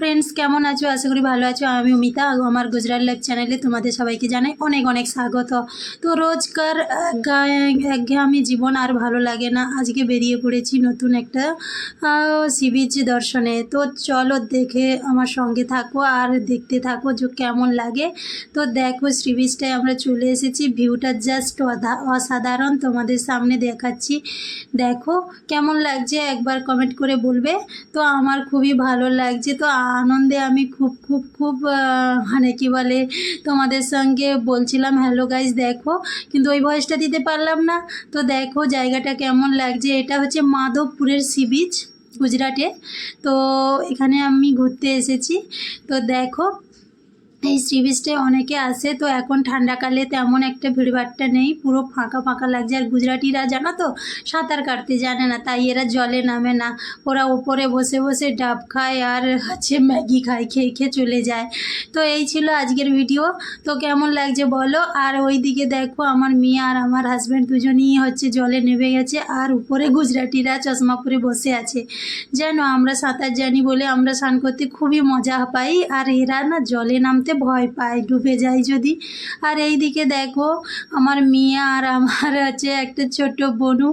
Friends কেমন আছো? আশা করি ভালো আছো। আমি অমিতা আমার গুজরাট লাইফ চ্যানেলে তোমাদের সবাইকে জানাই অনেক অনেক স্বাগত। তো রোজকার একঘেয়ামি জীবন আর ভালো লাগে না। আজকে বেরিয়ে পড়েছি নতুন একটা সি বিচ দর্শনে। তো চলো দেখে আমার সঙ্গে থাকো আর দেখতে থাকো যে কেমন লাগে। তো দেখো সি বিচটায় আমরা চলে এসেছি। ভিউটা জাস্ট অসাধারণ। তোমাদের সামনে দেখাচ্ছি। দেখো, কেমন লাগছে? একবার কমেন্ট করে বলবে। তো আমার খুবই ভালো লাগছে। তো আনন্দে আমি খুব খুব খুব মানে কী বলে, তোমাদের সঙ্গে বলছিলাম হ্যালো গাইজ দেখো। কিন্তু ওই ভয়েসটা দিতে পারলাম না। তো দেখো জায়গাটা কেমন লাগছে। এটা হচ্ছে মাধবপুরের সি বিচ গুজরাটে। তো এখানে আমি ঘুরতে এসেছি। তো দেখো এই সি বিচটায় অনেকে আসে তো এখন ঠান্ডাকালে তেমন একটা ভিড়ভাট্টা নেই, পুরো ফাঁকা ফাঁকা লাগছে। আর গুজরাটিরা জানো তো, সাঁতার কাটতে জানে না, তাই এরা জলে নামে না। ওরা ওপরে বসে বসে ডাব খায় আর হচ্ছে ম্যাগি খায়, খেয়ে খেয়ে চলে যায়। তো এই ছিল আজকের ভিডিও। তো কেমন লাগছে বলো? আর ওই দিকে দেখো, আমার মেয়ে আর আমার হাজব্যান্ড দুজনেই হচ্ছে জলে নেমে গেছে আর উপরে গুজরাটিরা চশমা পরে বসে আছে। যেন আমরা সাঁতার জানি বলে আমরা স্নান করতে খুবই মজা পাই। আর এরা না জলে নামতে ভয় পায়, ডুবে যায় যদি। আর এই দিকে দেখো, আমার মিয়া আর আমার আছে একটা ছোট বনু।